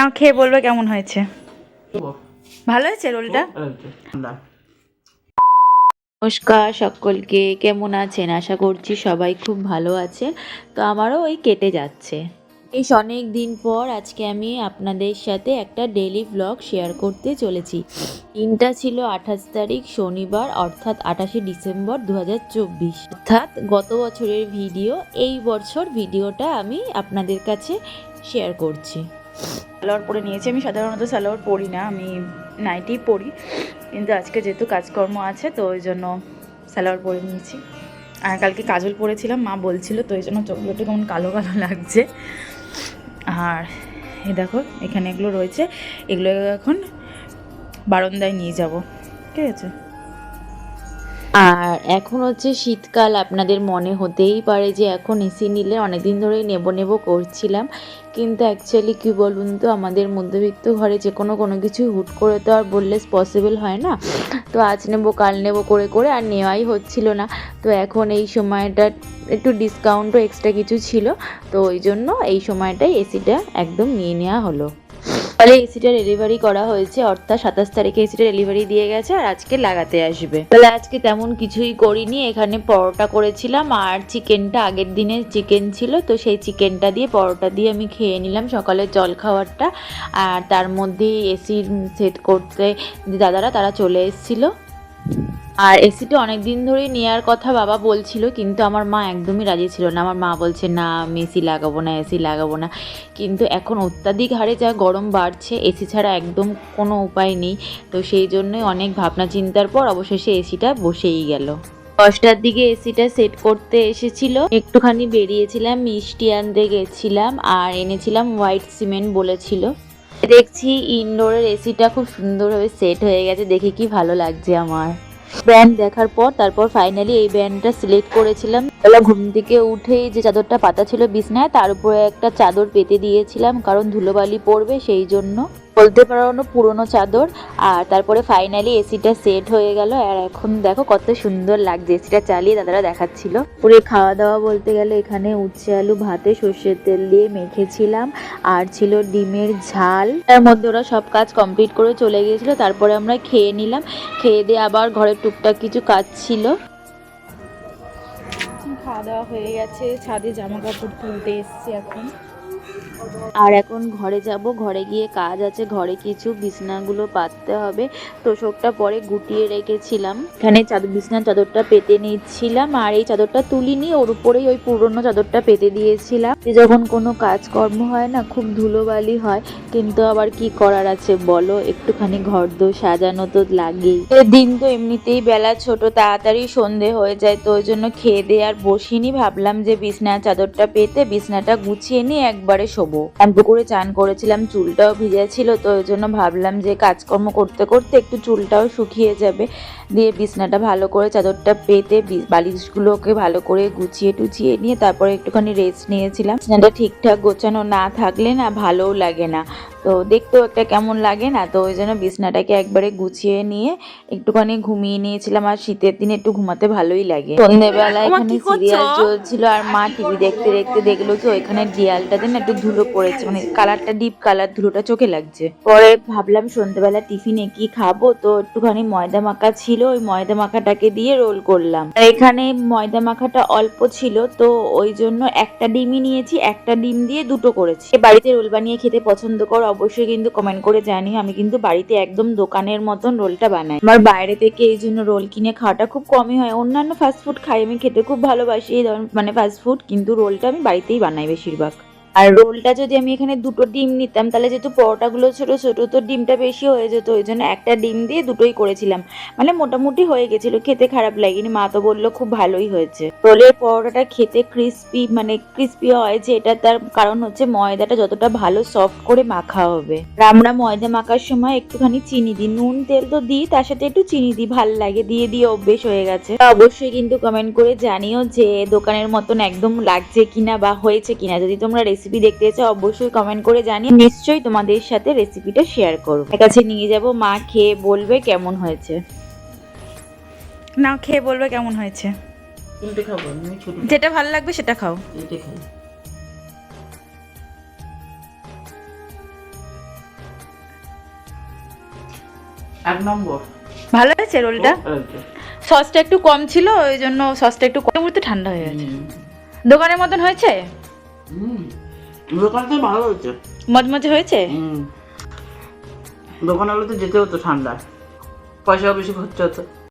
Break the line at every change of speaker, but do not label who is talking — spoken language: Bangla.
না খেয়ে বলবে কেমন হয়েছে। ভালো হয়েছে রোলটা? নমস্কার সকলকে, কেমন আছেন? আশা করছি সবাই খুব ভালো আছে। তো আমারও ওই কেটে যাচ্ছে। এই অনেক দিন পর আজকে আমি আপনাদের সাথে একটা ডেলি ব্লগ শেয়ার করতে চলেছি। দিনটা ছিল আঠাশ তারিখ, শনিবার, অর্থাৎ আঠাশে ডিসেম্বর দু হাজার চব্বিশ। অর্থাৎ গত বছরের ভিডিও এই বছর ভিডিওটা আমি আপনাদের কাছে শেয়ার করছি। সালোয়ার পরে নিয়েছি। আমি সাধারণত সালোয়ার পরি না, আমি নাইটি পরি। কিন্তু আজকে যেহেতু কাজকর্ম আছে, তো ওই জন্য সালোয়ার পরে নিয়েছি। আর কালকে কাজল পরেছিলাম, মা বলছিল, তো ওই জন্য চোখগুলো একটু কেমন কালো কালো লাগছে। আর এই দেখো, এখানে এগুলো রয়েছে। এগুলো এখন বারান্দায় নিয়ে যাব। ঠিক আছে? আর এখন হচ্ছে শীতকাল, আপনাদের মনে হতেই পারে যে এখন এসি নিলে অনেকদিন ধরেই নেব নেব করছিলাম। কিন্তু অ্যাকচুয়ালি কী বলুন তো, আমাদের মধ্যবিত্ত ঘরে যে কোনো কোনো কিছু হুট করে তো আর বললে পসিবল হয় না। তো আজ নেব, কাল নেব করে করে আর নেওয়াই হচ্ছিল না। তো এখন এই সময়টা একটু ডিসকাউন্টও এক্সট্রা কিছু ছিল। তো ওই জন্য এই সময়টাই এসিটা একদম নিয়ে নেওয়া হলো। ফলে এসিটা ডেলিভারি করা হয়েছে, অর্থাৎ সাতাশ তারিখে এসিটা ডেলিভারি দিয়ে গেছে আর আজকে লাগাতে আসবে। তাহলে আজকে তেমন কিছুই করিনি, এখানে পরোটা করেছিলাম আর চিকেনটা আগের দিনে চিকেন ছিল, তো সেই চিকেনটা দিয়ে, পরোটা দিয়ে আমি খেয়ে নিলাম সকালের জল খাওয়ারটা। আর তার মধ্যে এসি সেট করতে দাদারা, তারা চলে এসেছিল। আর এসিটা অনেক দিন ধরেই নেওয়ার কথা বাবা বলছিল, কিন্তু আমার মা একদমই রাজি ছিল না। আমার মা বলছে, না, আমি এসি লাগাবো না এসি লাগাবো না। কিন্তু এখন অত্যাধিক হারে যা গরম বাড়ছে এসি ছাড়া একদম কোনো উপায় নেই। তো সেই জন্যই অনেক ভাবনা চিন্তার পর অবশেষে এসিটা বসেই গেল। দশটার দিকে এসিটা সেট করতে এসেছিল। একটুখানি বেরিয়েছিলাম, মিষ্টি আনতে গেছিলাম আর এনেছিলাম হোয়াইট সিমেন্ট বলেছিল। দেখছি ইনডোরের এসিটা খুব সুন্দরভাবে সেট হয়ে গেছে। দেখে কি ভালো লাগছে আমার। ব্র্যান্ড দেখার পর, তারপর ফাইনালি এই ব্যান্ডটা সিলেক্ট করেছিলাম। বেলা ঘুম থেকে উঠেই যে চাদরটা পাতা ছিল বিছনায়, তার উপরে একটা চাদর পেতে দিয়েছিলাম, কারণ ধুলোবালি পড়বে সেই জন্য। বলতে পারো পুরোনো চাদর। আর তারপরে ফাইনালি এসিটা সেট হয়ে গেল। আর এখন দেখো কত সুন্দর লাগছে। এসিটা চালিয়ে দাদারা দেখাচ্ছিল। পুরো খাওয়া দাওয়া বলতে গেলে এখানে উচ্ছে আলু ভাতে, সর্ষের তেল দিয়ে মেখেছিলাম। আর ছিল ডিমের ঝাল। তার মধ্যে ওরা সব কাজ কমপ্লিট করে চলে গিয়েছিল। তারপরে আমরা খেয়ে নিলাম। খেয়ে দিয়ে আবার ঘরের টুকটাক কিছু কাজ ছিল। খাওয়া দাওয়া হয়ে গেছে। ছাদে জামা কাপড় তুলতে এসছি এখন। আর এখন ঘরে যাব, ঘরে গিয়ে কাজ আছে, ঘরে কিছু বিছনাগুলো পাততে হবে। তোষকটা পরে গুটিয়ে রেখেছিলাম। এখানে চাদর বিছনার চাদরটা পেতে নিচ্ছিলাম আর এই চাদরটা তুলিনি, ওর উপরেই ওই পুরনো চাদরটা পেতে দিয়েছিলাম। যখন কোনো কাজকর্ম হয় না, খুব ধুলোবালি হয়, কিন্তু আবার কি করার আছে বলো? একটুখানি ঘর দো সাজানো তো লাগেই। দিন তো এমনিতেই বেলা ছোট, তাড়াতাড়ি সন্ধে হয়ে যায়, তো ওই জন্য খেয়ে দিয়ে আর বসিনি। ভাবলাম যে বিছনার চাদরটা পেতে, বিছনাটা গুছিয়ে নিয়ে একবারে শোবো। শ্যাম্পু করে চান করেছিলাম, চুলটাও ভিজা ছিল তো ওই জন্য ভাবলাম যে কাজকর্ম করতে করতে একটু চুলটাও শুকিয়ে যাবে। দিয়ে বিছনাটা ভালো করে চাদরটা পেতে বালিশগুলোকে ভালো করে গুছিয়ে টুছিয়ে নিয়ে তারপরে একটুখানি রেস্ট নিয়েছিলাম। বিছনাটা ঠিকঠাক গোছানো না থাকলে না ভালোও লাগে না। তো দেখতেও একটা কেমন লাগে না? তো ওই জন্য বিছনাটাকে একবারে গুছিয়ে নিয়ে একটুখানি ঘুমিয়ে নিয়েছিলাম। আর শীতের দিনে একটু ঘুমাতে ভালোই লাগে। সন্ধ্যেবেলা এখানে সিরিয়াল চলছিল আর মা টিভি দেখতে দেখতে দেখল কি ওইখানে ডিয়ালটাতে না একটু ধুলো পড়েছে। মানে কালারটা ডিপ কালার ধুলোটা চোখে লাগছে। পরে ভাবলাম সন্ধ্যেবেলা টিফিনে কি খাব? তো একটুখানি ময়দা মাখা ছিল। ওই ময়দা মাখাটাকে দিয়ে রোল করলাম। এখানে ময়দা মাখাটা অল্প ছিল। তো ওই জন্য একটা ডিমই নিয়েছি। একটা ডিম দিয়ে দুটো করেছি। বাড়িতে রোল বানিয়ে খেতে পছন্দ করো? অবশ্যই কিন্তু কমেন্ট করে জানি আমি কিন্তু বাড়িতে একদম দোকানের মতন রোলটা বানাই। আমার বাইরে থেকে এই জন্য রোল কিনে খাওয়াটা খুব কমই হয়। অন্যান্য ফাস্টফুড খাই, আমি খেতে খুব ভালোবাসি মানে ফাস্টফুড কিন্তু রোলটা আমি বাড়িতেই বানাই বেশিরভাগ। আর রোলটা যদি আমি এখানে দুটো ডিম নিতাম, তাহলে যেহেতু পরোটাগুলো ছোট ছোট, তো ডিমটা বেশি হয়ে যেত, ওই জন্য একটা ডিম দিয়ে দুটোই করেছিলাম। মানে মোটামুটি হয়ে গেছিল, খেতে খারাপ লাগেনি, মা তো বলল খুব ভালোই হয়েছে। রোলের পরোটাটা খেতে ক্রিস্পি মানে ক্রিস্পি হয় যে এটা তার কারণ হচ্ছে ময়দাটা যতটা ভালো সফট করে মাখা হবে। আমরা ময়দা মাখার সময় একটুখানি চিনি দিই, নুন তেল তো দিই, তার সাথে একটু চিনি দিই, ভালো লাগে, দিয়ে দিয়ে অভ্যেস হয়ে গেছে। অবশ্যই কিন্তু কমেন্ট করে জানিও যে দোকানের মতন একদম লাগছে কিনা বা হয়েছে কিনা, যদি তোমরা দেখতে চাও অবশ্যই কমেন্ট করে জানিয়ে নিশ্চয়ই তোমাদের সাথে রেসিপিটা শেয়ার করব। এর কাছে নিয়ে যাব মা খেয়ে বলবে কেমন হয়েছে। না খেয়ে বলবে কেমন হয়েছে। যেটা ভালো লাগবে সেটা খাও।
এক নম্বর।
ভালো হয়েছে রোলটা? সসটা একটু কম ছিল ওই জন্য সসটা একটু কম ঠান্ডা হয়ে গেছে। দোকানের মতন হয়েছে?
হুম। দোকানটা ভালো হয়েছে।
মজমজে হয়েছে?
হুম। দোকানে হলে তো যেতে হতো ঠান্ডা পয়সাও বেশি খরচা হতো।